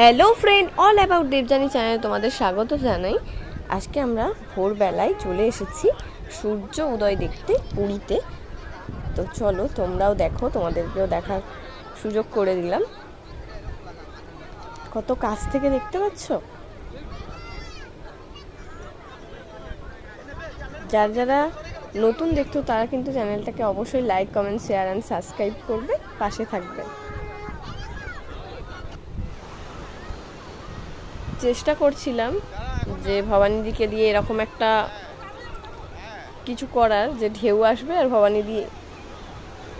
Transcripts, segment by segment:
Hello friend all about Debjani চ্যানেলে তোমাদের স্বাগত জানাই। আজকে আমরা ভোরবেলায় চলে এসেছি সূর্য উদয় দেখতে পুরীতে। তো চলো, তোমরাও দেখো, তোমাদেরকেও দেখার সুযোগ করে দিলাম। কত কাছ থেকে দেখতে পাচ্ছ? যারা যারা নতুন দেখতো তারা কিন্তু চ্যানেলটাকে অবশ্যই like comment share and subscribe করবে, পাশে থাকবে। চেষ্টা করছিলাম যে ভবানীদিকে দিয়ে এরকম একটা কিছু করার, যে ঢেউ আসবে আর ভবানীদি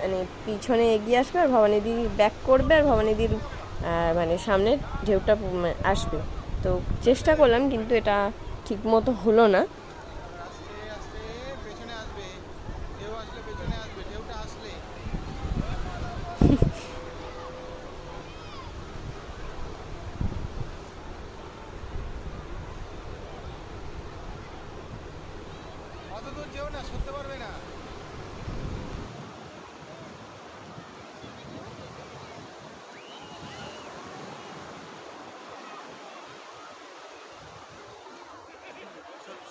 মানে পিছনে এগিয়ে আসবে আর ভবানীদি ব্যাক করবে আর ভবানীদির মানে সামনে ঢেউটা আসবে। তো চেষ্টা করলাম কিন্তু এটা ঠিক মতো হলো না পেছনে আসবে ঢেউ আসলে পেছনে আসবে ঢেউটা আসলে অত দূর যেও না সরতে পারবে না।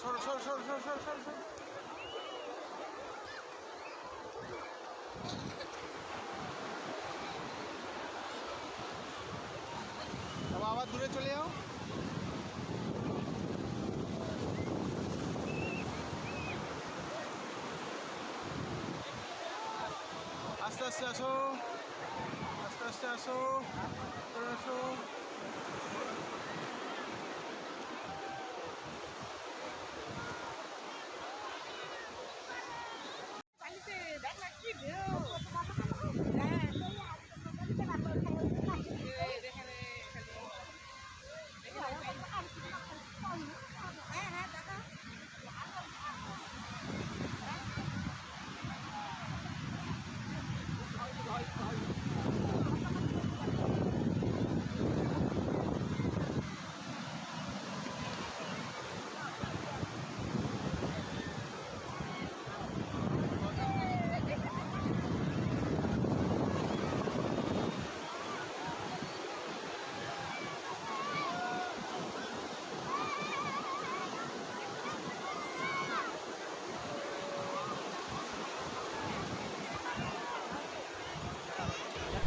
সর সর সর সর সর সর সর। আবার দূরে চলে যাও। আস্তে আস্তে আসো। আস্তে আস্তে আসো। আসো।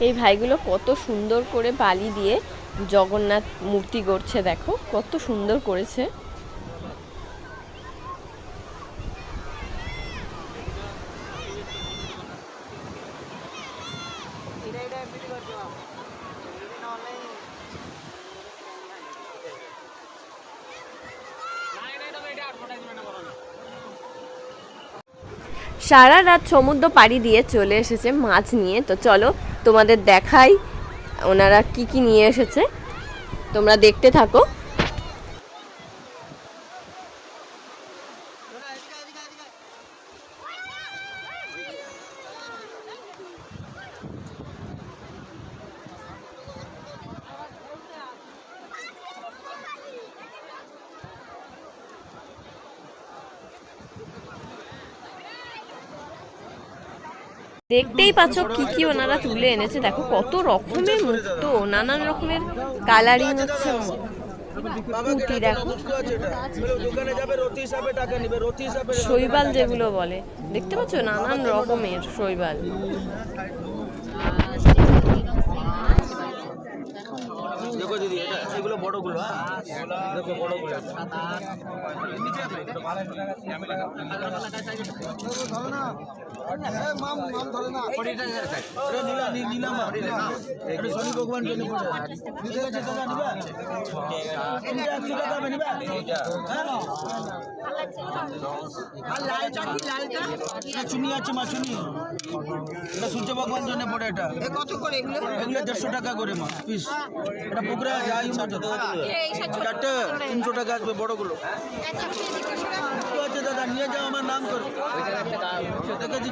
এই ভাইগুলো কত সুন্দর করে বালি দিয়ে জগন্নাথ মূর্তি গড়ছে দেখো কত সুন্দর করেছে। সারা রাত সমুদ্র পাড়ি দিয়ে চলে এসেছে মাছ নিয়ে। তো চলো তোমাদের দেখাই ওনারা কি কি নিয়ে এসেছে। তোমরা দেখতে থাকো। দেখতেই পাচ্ছ কি কি ওনারা তুলে এনেছে। দেখো কত রকমের মুক্ত নানান রকমের কালারিং হচ্ছে। পুঁতি দেখো। দোকানে যাবে রতি হিসাবে টাকা নিবে রতি হিসাবে শৈবাল যেগুলো বলে। দেখতে পাচ্ছ নানান রকমের শৈবাল। দেখো দিদি এটা এগুলো বড়গুলো হ্যাঁ? দেখো বড়গুলো। শনি ভগবান চুনি আছে মা চুনি এটা সূর্য ভগবান জন্য পড়ে এটা কত করে এগুলো এগুলো দেড়শো টাকা করে মা পিস এটা পুকুরে আই চারটে তিনশো টাকা আসবে বড়গুলো। ঠিক আছে দাদা নিয়ে যাও আমার নাম করো। দেখে দিচ্ছে দাদা দেখো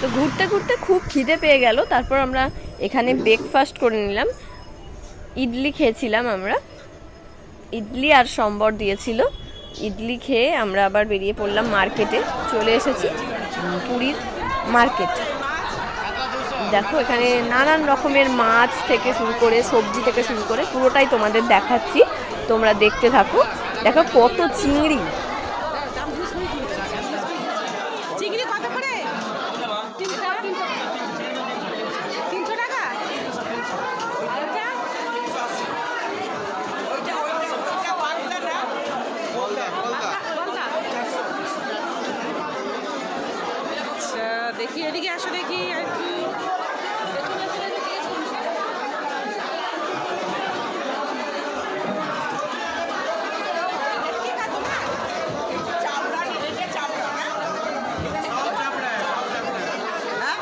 তো ঘুরতে ঘুরতে খুব খিদে পেয়ে গেল তারপর আমরা এখানে ব্রেকফাস্ট করে নিলাম। ইডলি খেয়েছিলাম আমরা। ইডলি আর সম্বর দিয়েছিল। ইডলি খেয়ে আমরা আবার বেরিয়ে পড়লাম মার্কেটে চলে এসেছি পুরীর মার্কেট দেখো, এখানে নানান রকমের মাছ থেকে শুরু করে, সবজি থেকে শুরু করে, পুরোটাই তোমাদের দেখাচ্ছি। তোমরা দেখতে থাকো। দেখো কত চিংড়ি কত করে তিনশো তিনশো টাকা আর ওটা? বলটা? আচ্ছা দেখি এদিকে আসো দেখি আর কি দেখুন আসলে দেখি। হ্যাঁ?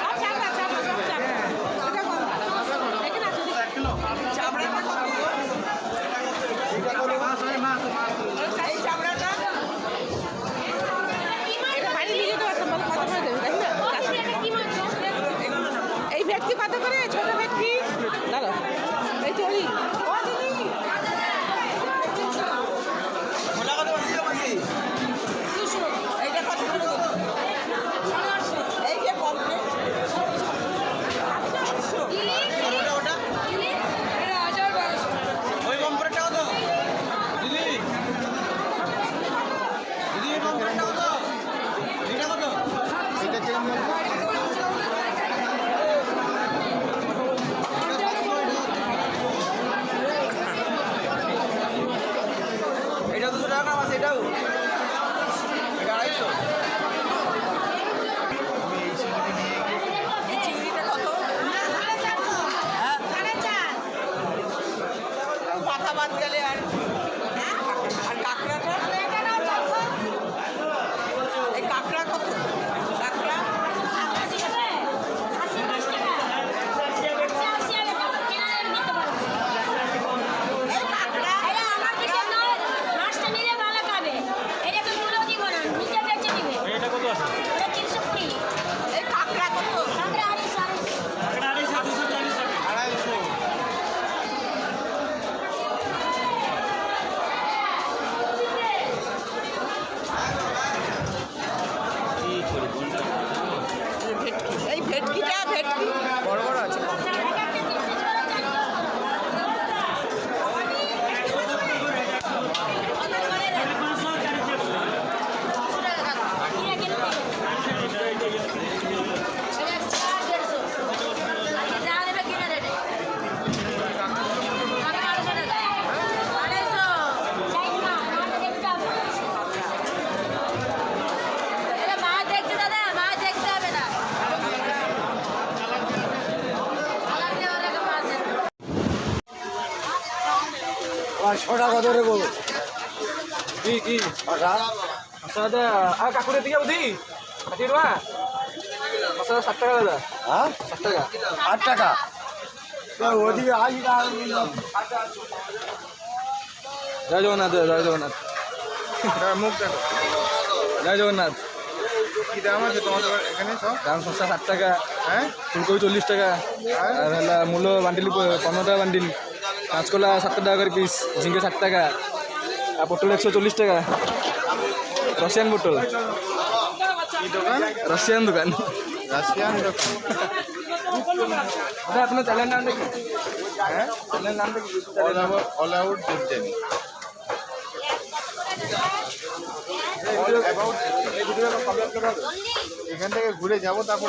সব চাপড়া, চাপড়া, সব চাপড়া। এটা কোনটা? এখানে আছে, দেখি। এটা বাড়ি নিয়ে যেতে পারতাম, বলো কত করে দেবে, দেখি না? কত করে? ছোট ছটা কত রে গো কি কি? আচ্ছা। আর কাকুরের দিকে বুঝি ষাটি টাকা আচ্ছা ষাট টাকা দাদা। হ্যাঁ ষাট টাকা। আট টাকা? ওদিকে জয় জগন্নাথ জয় জগন্নাথ। মুখ দেখো। জয় জগন্নাথ। কি দাম আছে তোমাদের এখানে সব? দাম সস্তা ষাট টাকা। হ্যাঁ? ফুলকপি চল্লিশ টাকা। আর হলো মূল্য বান্ডিল পনেরো টাকা বান্ডিল। কাঁচকলা সাতটা টাকা করে পিস ঝিঙ্গে ষাট টাকা। আর পটল একশো চল্লিশ টাকা। রাশিয়ান পটল। রাশিয়ান দোকান? রাশিয়ান দোকান। দাদা আপনার চ্যানেল নাম দেখি। হ্যাঁ? চ্যানেল নাম দেখি অল আউট দেবজানি হবে? এখান থেকে ঘুরে যাব তারপর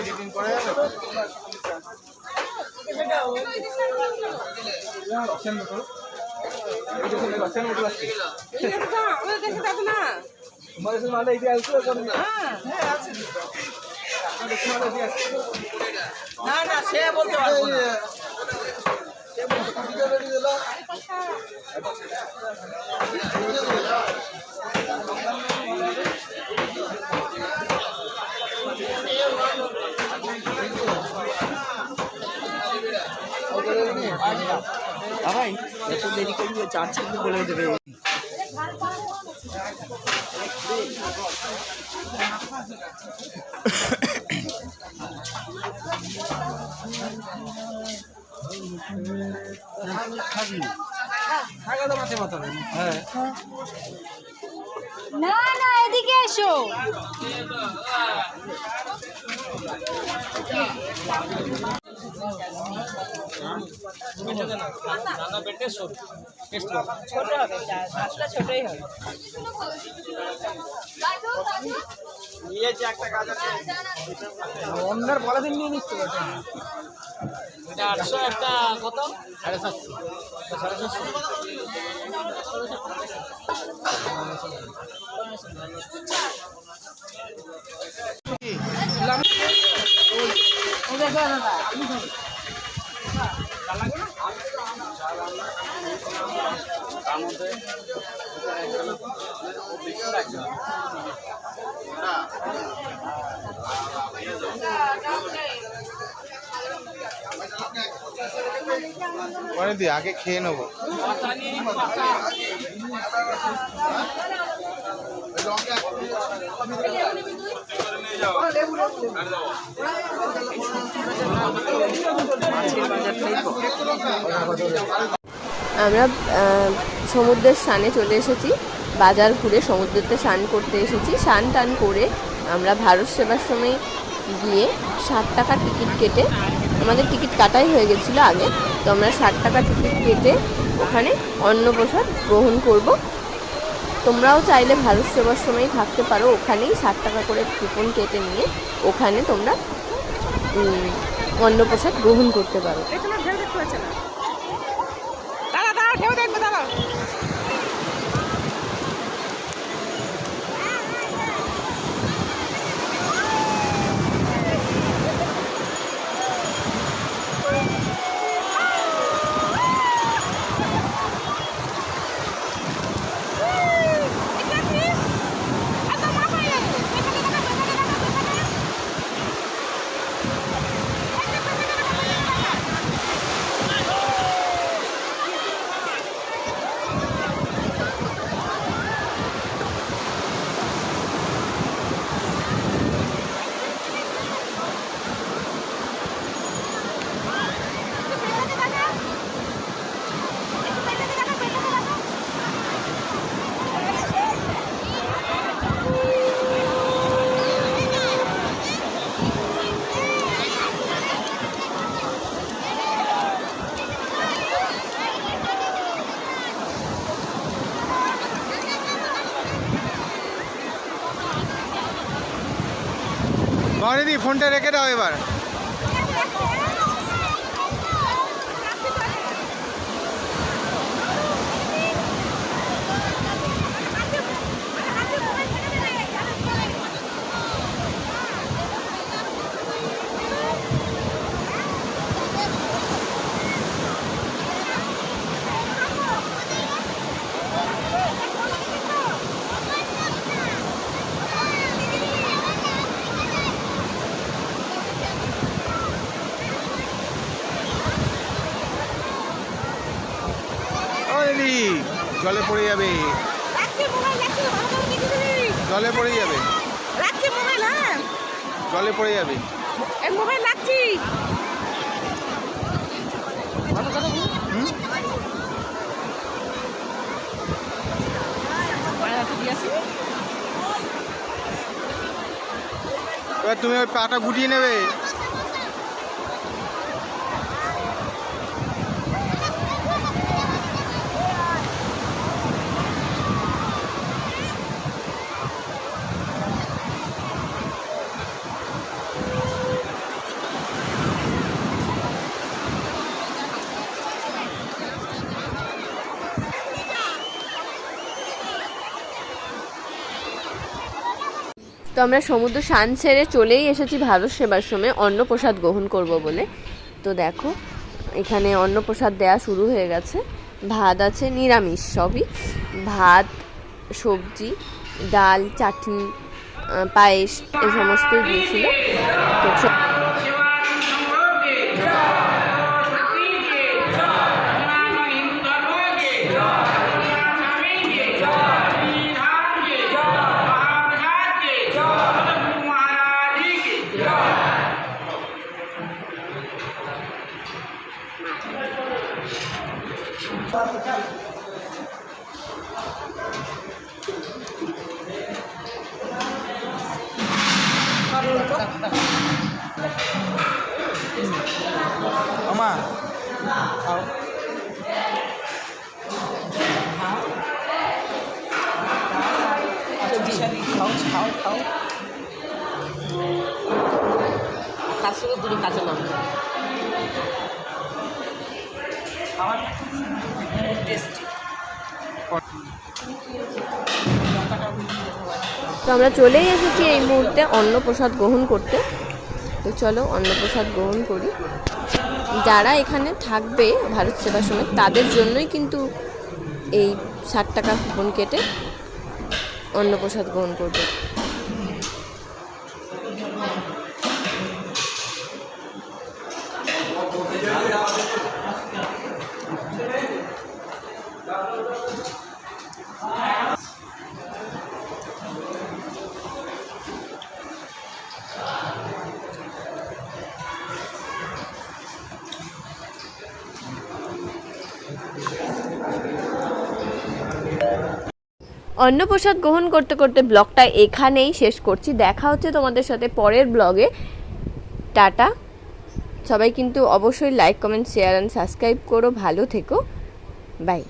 এডিটিং হবে এখানে তো আর এডিটিং করে যাবে রাশিয়ান পটল এই দেখুন এই রাশিয়ান পটল আসছে এই যে তো আমাদের দেশে তো আছে না তোমাদের সাথে মালে এই আসছে করেন না হ্যাঁ দেখুন মালে এই আসছে না না সে বলতে পারব না ভাই এত দেরি করলে চার্জ বলে দেবে না না দি আগে খেয়ে নেব। আমরা সমুদ্রের স্নানে চলে এসেছি। বাজার ঘুরে সমুদ্রেতে স্নান করতে এসেছি। স্নান টান করে আমরা ভারত সেবাশ্রমে গিয়ে ষাট টাকার টিকিট কেটে, আমাদের টিকিট কাটাই হয়ে গেছিল আগে। তো আমরা ষাট টাকার টিকিট কেটে ওখানে অন্নপ্রসাদ গ্রহণ করব। তোমরাও চাইলে ভারত সেবার সময় থাকতে পারো। ওখানেই ষাট টাকা করে কুপন কেটে নিয়ে ওখানে তোমরা অন্নপ্রসাদ গ্রহণ করতে পারো। দি ফোনটা রেখে দাও এবার ও দিদি জলে পড়ে যাবে। জলে পড়ে যাবে। হ্যাঁ। জলে পড়ে যাবে। মোবাইল রাখছি। এবার তুমি ওই পাটা গুটিয়ে নেবে। তো আমরা সমুদ্র স্নান ছেড়ে চলেই এসেছি ভারত সেবার সময়, অন্নপ্রসাদ গ্রহণ করব বলে। তো দেখো, এখানে অন্নপ্রসাদ দেয়া শুরু হয়ে গেছে। ভাত আছে, নিরামিষ সবই। ভাত, সবজি, ডাল, চাটনি পায়েস এই সমস্তই দিয়েছিল। তো আমা খাও খাও খাও কাছে দূরে কাছে নাম টেস্টি তো আমরা চলেই এসেছি এই মুহূর্তে অন্নপ্রসাদ গ্রহণ করতে। তো চলো অন্নপ্রসাদ গ্রহণ করি। যারা এখানে থাকবে ভারত সেবাশ্রমে, তাদের জন্যই কিন্তু এই ষাট টাকা কুপন কেটে অন্নপ্রসাদ গ্রহণ করবে। অন্নপ্রসাদ গ্রহণ করতে করতে ব্লগটা এখানেই শেষ করছি। দেখা হচ্ছে তোমাদের সাথে পরের ব্লগে। টাটা। সবাই কিন্তু অবশ্যই like comment share and subscribe করো। ভালো থেকো। বাই